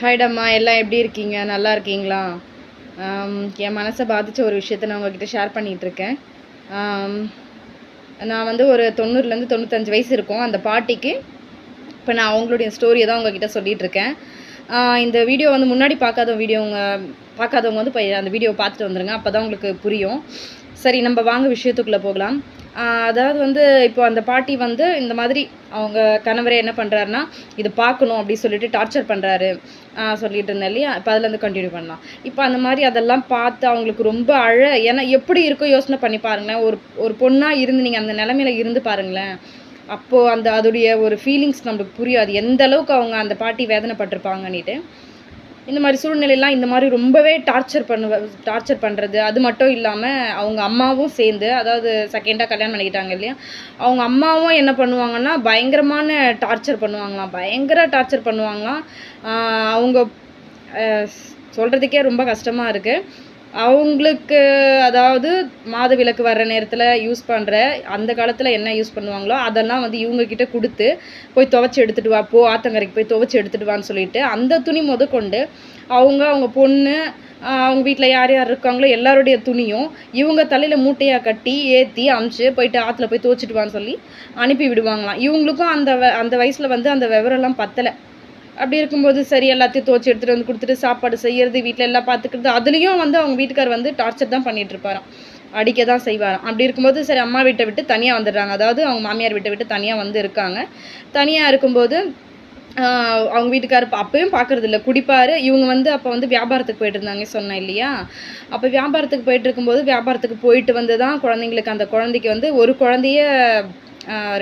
ஹாய்டம்மா எல்லாம் எப்படி இருக்கீங்க? நல்லா இருக்கீங்களா? என் மனசை பாதித்த ஒரு விஷயத்த நான் உங்ககிட்ட ஷேர் பண்ணிகிட்ருக்கேன் நான் வந்து ஒரு தொண்ணூறுலேருந்து தொண்ணூத்தஞ்சு வயசு இருக்கும். அந்த பாட்டிக்கு இப்போ நான் அவங்களுடைய ஸ்டோரியை தான் உங்ககிட்ட சொல்லிகிட்ருக்கேன் இருக்கேன். இந்த வீடியோ வந்து முன்னாடி பார்க்காத வீடியோங்க பார்க்காதவங்க வந்து இப்போ அந்த வீடியோ பார்த்துட்டு வந்துருங்க. அப்போ தான் உங்களுக்கு புரியும். சரி நம்ம வாங்க விஷயத்துக்குள்ளே போகலாம். அதாவது வந்து இப்போ அந்த பாட்டி வந்து இந்த மாதிரி அவங்க கணவரே என்ன பண்ணுறாருன்னா இது பார்க்கணும் அப்படின்னு சொல்லிட்டு டார்ச்சர் பண்ணுறாரு சொல்லிட்டு இருந்தேன் இல்லையா? இப்போ அதுலேருந்து கண்டினியூ பண்ணலாம். இப்போ அந்த மாதிரி அதெல்லாம் பார்த்து அவங்களுக்கு ரொம்ப அழ ஏன்னா எப்படி இருக்கோ யோசனை பண்ணி பாருங்களேன். ஒரு ஒரு பொண்ணாக இருந்து நீங்கள் அந்த நிலமையில இருந்து பாருங்களேன். அப்போது அந்த அதோடைய ஒரு ஃபீலிங்ஸ் நம்மளுக்கு புரியாது. எந்த அளவுக்கு அவங்க அந்த பாட்டி வேதனைப்பட்டிருப்பாங்கன்னுட்டு. இந்த மாதிரி சூழ்நிலையெல்லாம் இந்த மாதிரி ரொம்பவே டார்ச்சர் பண்ணுவ டார்ச்சர் பண்ணுறது அது மட்டும் இல்லாமல் அவங்க அம்மாவும் சேர்ந்து அதாவது செகண்டாக கல்யாணம் பண்ணிக்கிட்டாங்க இல்லையா? அவங்க அம்மாவும் என்ன பண்ணுவாங்கன்னா பயங்கரமான டார்ச்சர் பண்ணுவாங்களாம். பயங்கர டார்ச்சர் பண்ணுவாங்களாம். அவங்க சொல்கிறதுக்கே ரொம்ப கஷ்டமாக இருக்குது அவங்களுக்கு அதாவது மாத விளக்கு வர்ற நேரத்தில் யூஸ் பண்ணுற அந்த காலத்தில் என்ன யூஸ் பண்ணுவாங்களோ அதெல்லாம் வந்து இவங்கக்கிட்ட கொடுத்து போய் துவைச்சி எடுத்துட்டு வா போ ஆத்தங்கரைக்கு போய் துவைச்சி எடுத்துட்டு வான்னு சொல்லிட்டு அந்த துணி முதற்கொண்டு அவங்க அவங்க பொண்ணு அவங்க வீட்டில் யார் யார் இருக்காங்களோ எல்லாருடைய துணியும் இவங்க தலையில் மூட்டையாக கட்டி ஏற்றி அமுச்சு போயிட்டு ஆற்றுல போய் துவைச்சிட்டு வான்னு சொல்லி அனுப்பி விடுவாங்களாம். இவங்களுக்கும் அந்த வ- அந்த வயசில் வந்து அந்த விவரம்லாம் பத்தலை. அப்படி இருக்கும்போது சரி எல்லாத்தையும் துவச்சி எடுத்துகிட்டு வந்து கொடுத்துட்டு சாப்பாடு செய்யறது வீட்டில் எல்லாம் பார்த்துக்கிறது அதுலேயும் வந்து அவங்க வீட்டுக்கார் வந்து டார்ச்சர் தான் பண்ணிட்டு இருப்பாராம். அடிக்க தான் செய்வாராம். அப்படி இருக்கும்போது சரி அம்மா வீட்டை விட்டு தனியாக வந்துடுறாங்க. அதாவது அவங்க மாமியார் வீட்டை விட்டு தனியாக வந்து இருக்காங்க. தனியாக இருக்கும்போது அவங்க வீட்டுக்கார் இப்ப அப்பயும் பார்க்கறது இல்லை. குடிப்பார். இவங்க வந்து அப்போ வந்து வியாபாரத்துக்கு போயிட்டு இருந்தாங்க சொன்னேன் இல்லையா? அப்போ வியாபாரத்துக்கு போயிட்டு இருக்கும்போது வியாபாரத்துக்கு போயிட்டு வந்து தான் குழந்தைங்களுக்கு அந்த குழந்தைக்கு வந்து ஒரு குழந்தைய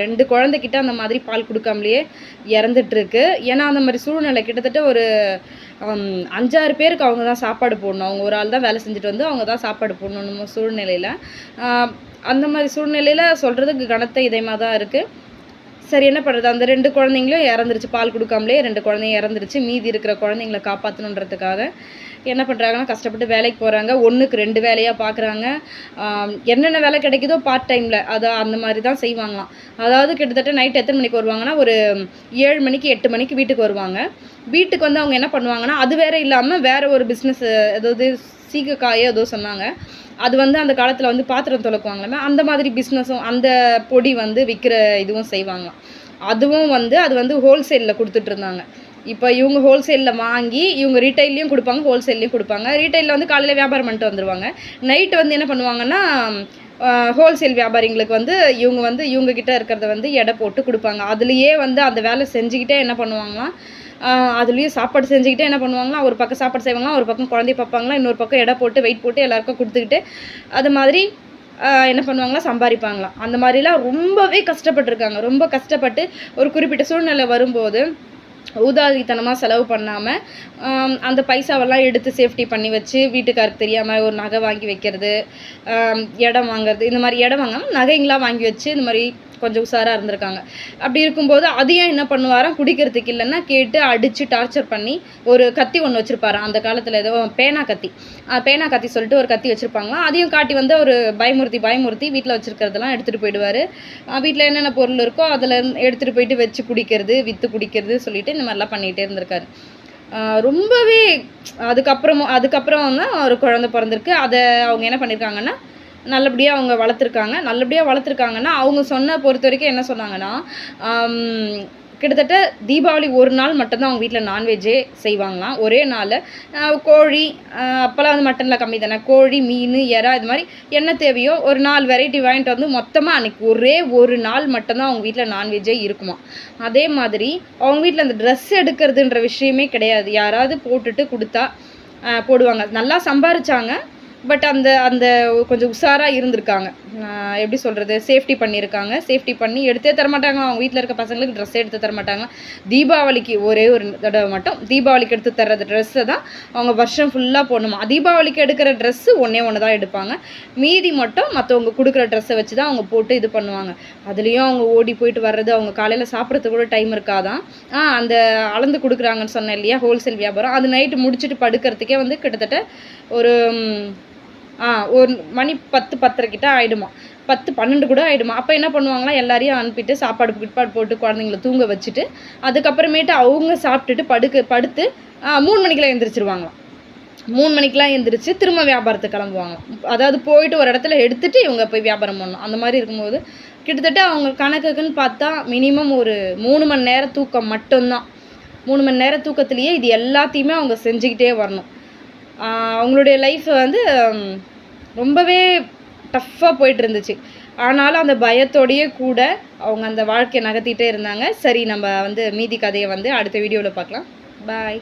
ரெண்டு குழந்தைக்கிட்ட அந்த மாதிரி பால் கொடுக்காமலேயே இறந்துட்டுருக்கு. ஏன்னா அந்த மாதிரி சூழ்நிலை கிட்டத்தட்ட ஒரு அஞ்சாறு பேருக்கு அவங்க தான் சாப்பாடு போடணும். அவங்க ஒரு ஆள் தான் வேலை செஞ்சுட்டு வந்து அவங்க தான் சாப்பாடு போடணும் சூழ்நிலையில். அந்த மாதிரி சூழ்நிலையில் சொல்கிறதுக்கு கனத்த இதயமாக தான் இருக்குது சரி என்ன பண்ணுறது அந்த ரெண்டு குழந்தைங்களும் இறந்துருச்சு. பால் கொடுக்காமலே ரெண்டு குழந்தைங்க இறந்துருச்சு. மீதி இருக்கிற குழந்தைங்கள காப்பாற்றணுன்றதுக்காக என்ன பண்ணுறாங்கன்னா கஷ்டப்பட்டு வேலைக்கு போகிறாங்க ஒன்றுக்கு ரெண்டு வேலையாக பார்க்குறாங்க என்னென்ன வேலை கிடைக்குதோ பார்ட் டைமில் அதை அந்த மாதிரி தான் செய்வாங்களாம். அதாவது கிட்டத்தட்ட நைட் எத்தனை மணிக்கு வருவாங்கன்னா ஒரு ஏழு மணிக்கு எட்டு மணிக்கு வீட்டுக்கு வருவாங்க. வீட்டுக்கு வந்து அவங்க என்ன பண்ணுவாங்கன்னா அது வேறு இல்லாமல் வேறு ஒரு பிஸ்னஸ் ஏதாவது சீகக்காயோ ஏதோ சொன்னாங்க. அது வந்து அந்த காலத்தில் வந்து பாத்திரம் துலக்குவாங்களாமே அந்த மாதிரி பிஸ்னஸும் அந்த பொடி வந்து விற்கிற இதுவும் செய்வாங்களாம் அதுவும் வந்து அது வந்து ஹோல்சேலில் கொடுத்துட்டு இருந்தாங்க. இப்போ இவங்க ஹோல்சேலில் வாங்கி இவங்க ரீட்டைல்லையும் கொடுப்பாங்க ஹோல்சேல்லையும் கொடுப்பாங்க. ரீட்டைலில் வந்து காலையில் வியாபாரம் பண்ணிட்டு வந்துடுவாங்க நைட்டு வந்து என்ன பண்ணுவாங்கன்னா ஹோல்சேல் வியாபாரிங்களுக்கு வந்து இவங்க வந்து இவங்க கிட்ட இருக்கிறத வந்து எடை போட்டு கொடுப்பாங்க. அதுலேயே வந்து அந்த வேலை செஞ்சுக்கிட்டே என்ன பண்ணுவாங்களாம் அதுலேயும் சாப்பாடு செஞ்சுக்கிட்டே என்ன பண்ணுவாங்களா ஒரு பக்கம் சாப்பாடு செய்வாங்களா ஒரு பக்கம் குழந்தைய பார்ப்பாங்களா இன்னொரு பக்கம் எடை போட்டு வெயிட் போட்டு எல்லாருக்கும் கொடுத்துக்கிட்டு அது மாதிரி என்ன பண்ணுவாங்களா சம்பாதிப்பாங்களாம். அந்த மாதிரிலாம் ரொம்பவே கஷ்டப்பட்டிருக்காங்க. ரொம்ப கஷ்டப்பட்டு ஒரு குறிப்பிட்ட சூழ்நிலை வரும்போது ஊதாரித்தனமாக செலவு பண்ணாமல் அந்த பைசாவெல்லாம் எடுத்து சேஃப்டி பண்ணி வச்சு வீட்டுக்காருக்கு தெரியாமல் ஒரு நகை வாங்கி வைக்கிறது இடம் வாங்குறது இந்த மாதிரி இடம் வாங்காமல் நகைங்களாம் வாங்கி வச்சு இந்த மாதிரி கொஞ்சம் உஷாராக இருந்திருக்காங்க. அப்படி இருக்கும்போது அதையும் என்ன பண்ணுவாராம்? குடிக்கிறதுக்கு இல்லைன்னா கேட்டு அடித்து டார்ச்சர் பண்ணி ஒரு கத்தி ஒன்று வச்சுருப்பாராம். அந்த காலத்தில் ஏதோ பேனா கத்தி. பேனா கத்தி சொல்லிட்டு ஒரு கத்தி வச்சுருப்பாங்களாம். அதையும் காட்டி வந்து ஒரு பயமுறுத்தி பயமுறுத்தி வீட்டில் வச்சுருக்கிறதெல்லாம் எடுத்துகிட்டு போயிடுவார். வீட்டில் என்னென்ன பொருள் இருக்கோ அதில் எடுத்துகிட்டு போயிட்டு வச்சு குடிக்கிறது விற்று குடிக்கிறது சொல்லிட்டு இந்த மாதிரிலாம் பண்ணிகிட்டே இருந்திருக்காரு. ரொம்பவே அதுக்கப்புறமும் அதுக்கப்புறம் தான் ஒரு குழந்தை பிறந்திருக்கு. அதை அவங்க என்ன பண்ணியிருக்காங்கன்னா நல்லபடியாக அவங்க வளர்த்துருக்காங்க. நல்லபடியாக வளர்த்துருக்காங்கன்னா அவங்க சொன்ன பொறுத்த வரைக்கும் என்ன சொன்னாங்கன்னா கிட்டத்தட்ட தீபாவளி ஒரு நாள் மட்டும்தான் அவங்க வீட்டில் நான்வெஜ்ஜே செய்வாங்களாம். ஒரே நாள் கோழி அப்போல்லாம் வந்து மட்டனில் கம்மி தானே. கோழி மீன் எறா இது மாதிரி என்ன தேவையோ ஒரு நாலு வெரைட்டி வாங்கிட்டு வந்து மொத்தமாக அன்னைக்கு ஒரே ஒரு நாள் மட்டும்தான் அவங்க வீட்டில் நான்வெஜ்ஜே இருக்குமா அதே மாதிரி அவங்க வீட்டில் அந்த ட்ரெஸ் எடுக்கிறதுன்ற விஷயமே கிடையாது. யாராவது போட்டுட்டு கொடுத்தா போடுவாங்க. நல்லா சம்பாரிச்சாங்க. பட் அந்த அந்த கொஞ்சம் உஷாராக இருந்திருக்காங்க. எப்படி சொல்கிறது சேஃப்டி பண்ணியிருக்காங்க. சேஃப்டி பண்ணி எடுத்தே தரமாட்டாங்க அவங்க வீட்டில் இருக்க பசங்களுக்கு ட்ரெஸ் எடுத்து தரமாட்டாங்க தீபாவளிக்கு ஒரே ஒரு தடவை மட்டும். தீபாவளிக்கு எடுத்து தர்றது ட்ரெஸ்ஸை தான் அவங்க வருஷம் ஃபுல்லாக போடணுமா. தீபாவளிக்கு எடுக்கிற ட்ரெஸ்ஸு ஒன்றே ஒன்று தான் எடுப்பாங்க. மீதி மட்டும் மற்றவங்க கொடுக்குற ட்ரெஸ்ஸை வச்சு தான் அவங்க போட்டு இது பண்ணுவாங்க. அதுலேயும் அவங்க ஓடி போயிட்டு வர்றது அவங்க காலையில் சாப்பிட்றதுக்கு கூட டைம் இருக்காதான். ஆ அந்த அளந்து கொடுக்குறாங்கன்னு சொன்னேன் இல்லையா? ஹோல்சேல் வியாபாரம். அது நைட்டு முடிச்சுட்டு படுக்கிறதுக்கே வந்து கிட்டத்தட்ட ஒரு ஒரு மணி பத்து பத்தரை கிட்ட ஆகிடுமா பத்து பன்னெண்டு கூட ஆகிடுமா அப்போ என்ன பண்ணுவாங்களா எல்லாரையும் அனுப்பிட்டு சாப்பாடு பிற்பாடு போட்டு குழந்தைங்கள தூங்க வச்சுட்டு அதுக்கப்புறமேட்டு அவங்க சாப்பிட்டுட்டு படுக்க படுத்து மூணு மணிக்கெலாம் எழுந்திரிச்சிருவாங்களாம் மூணு மணிக்கெலாம் எழுந்திரிச்சு திரும்ப வியாபாரத்துக்கு கிளம்புவாங்க அதாவது போயிட்டு ஒரு இடத்துல எடுத்துகிட்டு இவங்க போய் வியாபாரம் பண்ணணும். அந்த மாதிரி இருக்கும்போது கிட்டத்தட்ட அவங்க கணக்குக்குன்னு பார்த்தா மினிமம் ஒரு மூணு மணி நேரம் தூக்கம் மட்டும்தான். மூணு மணி நேரம் தூக்கத்துலேயே இது எல்லாத்தையுமே அவங்க செஞ்சுக்கிட்டே வரணும். அவங்களுடைய லைஃப் வந்து ரொம்பவே டஃப்பாக போயிட்டு இருந்துச்சு. ஆனாலும் அந்த பயத்தோடையே கூட அவங்க அந்த வாழ்க்கையை நகர்த்திட்டே இருந்தாங்க. சரி நம்ம வந்து மீதி கதையை வந்து அடுத்த வீடியோவில் பார்க்கலாம். பாய்